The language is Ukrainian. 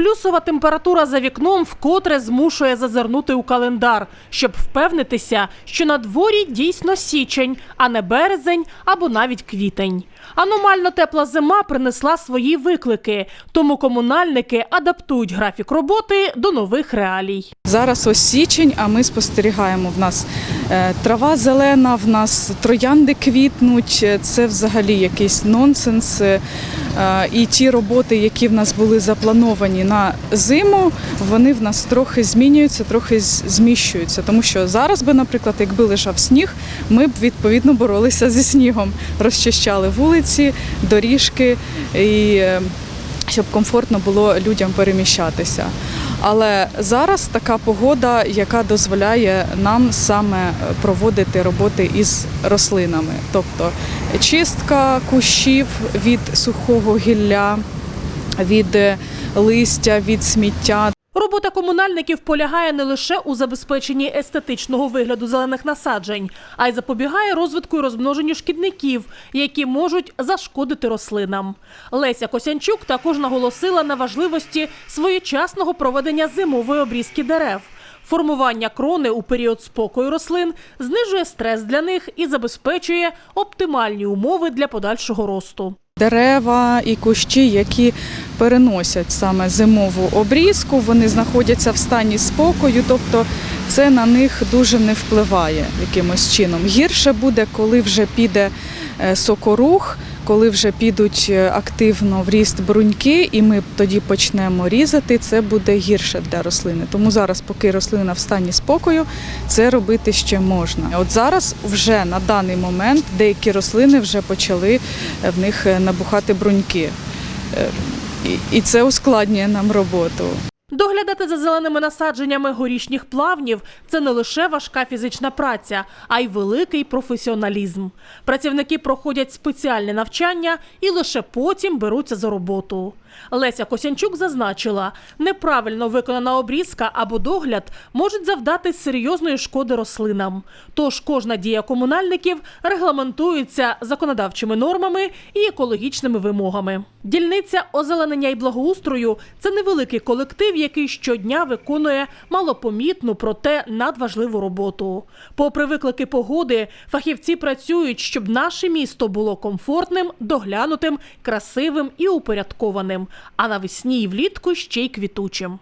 Плюсова температура за вікном вкотре змушує зазирнути у календар, щоб впевнитися, що на дворі дійсно січень, а не березень або навіть квітень. Аномально тепла зима принесла свої виклики, тому комунальники адаптують графік роботи до нових реалій. Зараз ось січень, а ми спостерігаємо. В нас е, трава зелена, в нас троянди квітнуть. Е, Це взагалі якийсь нонсенс. Е, І ті роботи, які в нас були заплановані на зиму, вони в нас трохи змінюються, трохи зміщуються. Тому що зараз би, наприклад, якби лежав сніг, ми б відповідно боролися зі снігом, розчищали вулиці, доріжки і. е, щоб комфортно було людям переміщатися. Але зараз така погода, яка дозволяє нам саме проводити роботи із рослинами, тобто чистка кущів від сухого гілля, від е, листя, від сміття. Робота комунальників полягає не лише у забезпеченні естетичного вигляду зелених насаджень, а й запобігає розвитку і розмноженню шкідників, які можуть зашкодити рослинам. Леся Косянчук також наголосила на важливості своєчасного проведення зимової обрізки дерев. Формування крони у період спокою рослин знижує стрес для них і забезпечує оптимальні умови для подальшого росту. Дерева і кущі, які переносять саме зимову обрізку, вони знаходяться в стані спокою, тобто це на них дуже не впливає якимось чином. Гірше буде, коли вже піде сокорух, коли вже підуть е, активно в ріст бруньки, і ми тоді почнемо різати. Це буде гірше для рослини. Тому зараз, поки рослина в стані спокою, це робити ще можна. От зараз вже на даний момент деякі рослини вже почали е, в них е, набухати бруньки. Е, І це ускладнює нам роботу. Доглядати за зеленими насадженнями горішніх плавнів це не лише важка фізична праця, а й великий професіоналізм. Працівники проходять спеціальне навчання і лише потім беруться за роботу. Леся Косянчук зазначила, неправильно виконана обрізка або догляд можуть завдати серйозної шкоди рослинам. Тож кожна дія комунальників регламентується законодавчими нормами і екологічними вимогами. Дільниця озеленення і благоустрою це невеликий колектив, який щодня виконує малопомітну, проте надважливу роботу. Попри виклики погоди, фахівці працюють, щоб наше місто було комфортним, доглянутим, красивим і упорядкованим, а навесні і влітку ще й квітучим.